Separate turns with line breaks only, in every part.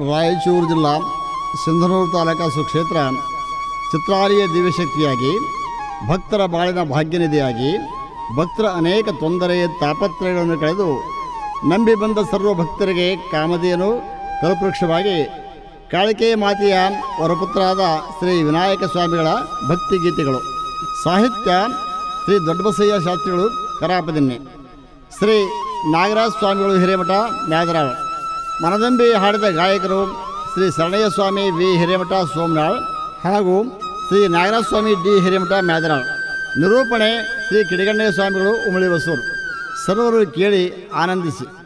ರಾಯಚೂರು ಜಿಲ್ಲಾ ಸಿಂಧನೂರು ತಾಲೂಕಾ ಸುಕ್ಷೇತ್ರ ಚಿತ್ರಾಲಯ ದಿವ್ಯಶಕ್ತಿಯಾಗಿ, ಭಕ್ತರ ಬಾಳಿನ ಭಾಗ್ಯನಿಧಿಯಾಗಿ, ಭಕ್ತರ ಅನೇಕ ತೊಂದರೆ, ತಾಪತ್ರಯಗಳನ್ನು ಕಳೆದು ನಂಬಿ ಬಂದ ಸರ್ವ ಭಕ್ತರಿಗೆ ಕಾಮಧೇನು ಕಲ್ಪವೃಕ್ಷವಾಗಿ ಕಾಳಿಕೆ ಮಾತೆಯ ವರಪುತ್ರರಾದ ಶ್ರೀ ವಿನಾಯಕ ಸ್ವಾಮಿಗಳ ಭಕ್ತಿ ಗೀತೆಗಳು, ಸಾಹಿತ್ಯ ಶ್ರೀ ದೊಡ್ಡಬಸಯ್ಯ ಶಾಸ್ತ್ರಿಗಳು ಕರಾಪದಿನ್ನೆ. ಶ್ರೀ ನಾಗರಾಜ ಸ್ವಾಮಿಗಳು ಹಿರೇಮಠ ಮ್ಯಾದರಾಳ್ ಮನದಂಬಿ ಹಾಡಿದ ಗಾಯಕರು ಶ್ರೀ ಶರಣಯ್ಯ ಸ್ವಾಮಿ ವಿ. ಹಿರೇಮಠ ಸೋಮನಾಳ್ ಹಾಗೂ ಶ್ರೀ ನಾಗರಾಜ ಸ್ವಾಮಿ ಡಿ. ಹಿರೇಮಠ ಮ್ಯಾದರಾಳ್. ನಿರೂಪಣೆ ಶ್ರೀ ಕಿಡಿಗಣ್ಣಯ್ಯ ಸ್ವಾಮಿಗಳು ಉಮಳಿ ಹೊಸೂರು ಸರ್ವರು ಕೇಳಿ ಆನಂದಿಸಿ.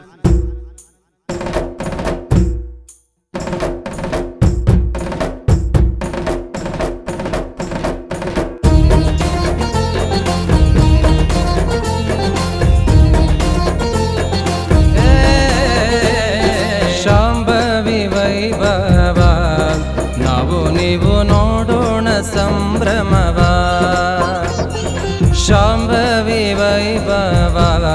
ನಾವು ನೋಡೋಣ ಸಂಭ್ರಮವ. ಶಾಂಭವಿ ವೈಭವ.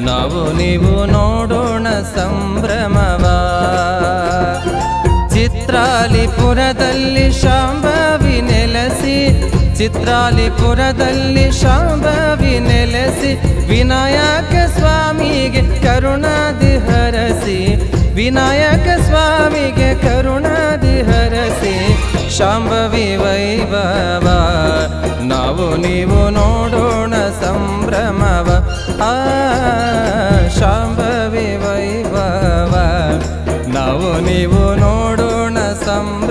ನಾವು ನೀವು ನೋಡೋಣ ಸಂಭ್ರಮವ. ಚಿತ್ರಾಲಿಪುರದಲ್ಲಿ ಶಾಂಭವಿ ನೆಲೆಸಿ, ಚಿತ್ರಾಲಿಪುರದಲ್ಲಿ ಶಾಂಭವಿ ನೆಲೆಸಿ, ವಿನಾಯಕ ಸ್ವಾಮಿಗೆ ಕರುಣಾದಿ ಹರಸಿ, ವಿನಾಯಕ ಶಾಂಭವಿ ವೈಭವ. ನಾವು ನೀವು ನೋಡೋಣ ಸಂಭ್ರಮವ. ಆ ಶಾಂಭವಿ ವೈಭವ. ನಾವು ನೀವು ನೋಡೋಣ ಸಂಭ್ರಮವ.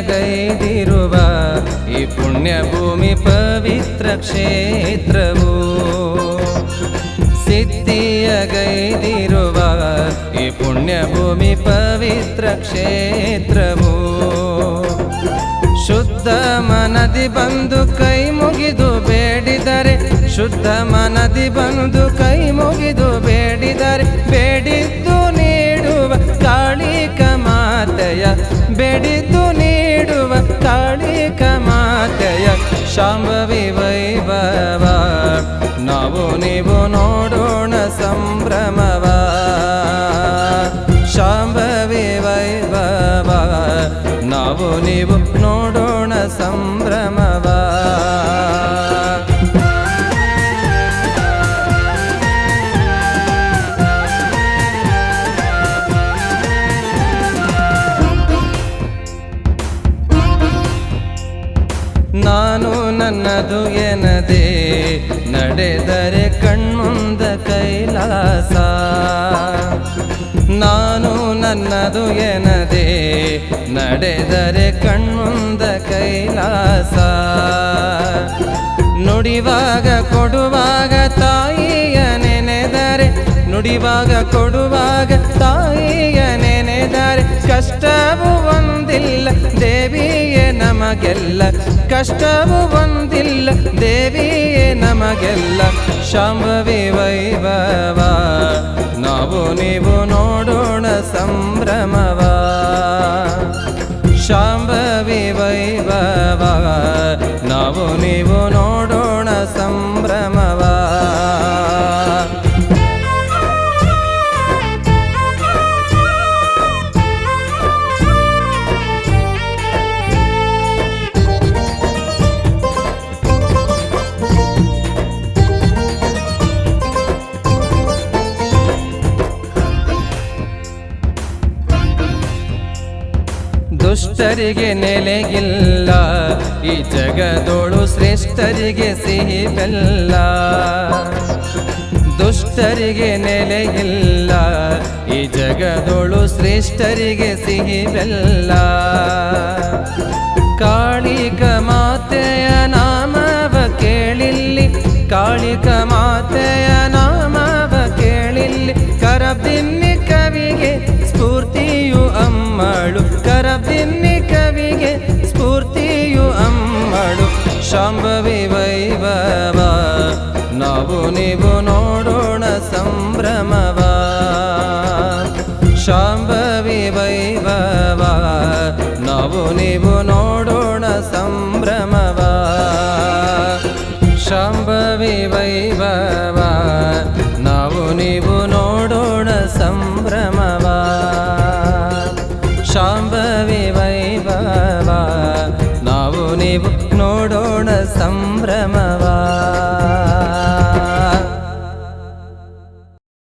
ಗೈದಿರುವ ಈ ಪುಣ್ಯ ಭೂಮಿ ಪವಿತ್ರ ಕ್ಷೇತ್ರವು. ಗೈದಿರುವ ಈ ಪುಣ್ಯ ಭೂಮಿ ಪವಿತ್ರ ಕ್ಷೇತ್ರವು. ಶುದ್ಧ ಮನದಿ ಬಂದು ಕೈ ಮುಗಿದು ಬೇಡಿದರೆ, ಶುದ್ಧ ಮನದಿ ಬಂದು ಕೈ ಮುಗಿದು ಬೇಡಿದರೆ ಕಾಳಿಕ ಮಾತೆಯ ಶಾಂಭವಿ ವೈಭವ ನಾವು ನೀವು ನೋಡೋಣ ಸಂಭ್ರಮವ ಶಾಂಭವಿ ವೈಭವ ನಾವು ನೀವು ನೋಡೋಣ ಸಂಭ್ರಮವ ನನ್ನದು ಎನದೆ ನಡೆದರೆ ಕಣ್ಮುಂದ ಕೈಲಾಸ. ನಾನು ನನ್ನದು ಎನದೆ ನಡೆದರೆ ಕಣ್ಮುಂದ ಕೈಲಾಸ. ನುಡಿವಾಗ ಕೊಡುವಾಗ ತಾಯಿಯ ನೆನೆದರೆ, ನುಡಿವಾಗ ಕೊಡುವಾಗ ತಾಯಿಯ ನೆನೆದರೆ ಕಷ್ಟವು ನಮಗೆಲ್ಲ ಕಷ್ಟವು ಒಂದಿಲ್ಲ ದೇವಿಯೇ ನಮಗೆಲ್ಲ ಶಾಂಭವಿ ವೈಭವ ನಾವು ನೀವು ನೋಡೋಣ ಸಂಭ್ರಮವ ಶಾಂಭವಿ ವೈಭವ ದುಷ್ಟರಿಗೆ ನೆಲೆಗಿಲ್ಲ. ಈ ಜಗದೋಳು ಶ್ರೇಷ್ಠರಿಗೆ ಸಿಹಿ ಬೆಲ್ಲ ದುಷ್ಟರಿಗೆ ನೆಲೆಗಿಲ್ಲ. ಈ ಜಗದೋಳು ಶ್ರೇಷ್ಠರಿಗೆ ಸಿಹಿ ಬೆಲ್ಲ ಕಾಳಿಕ ಮಾತೆಯ ನಾಮವ ಕೇಳಿಲ್ಲಿ. ಕಾಳಿಕ ಮಾತೆಯ शम्भवि वैभवा नवुनी नोडोण सम्भ्रमवा शम्भवि वैभवा नुनी नोडोण सम्भ्रमवा शम्भवि वैभवा नवुनीबु नोडोण सम्भ्रमवा शम्भवि वैभवा ദൈവനോടോണ സംഭ്രമവാ.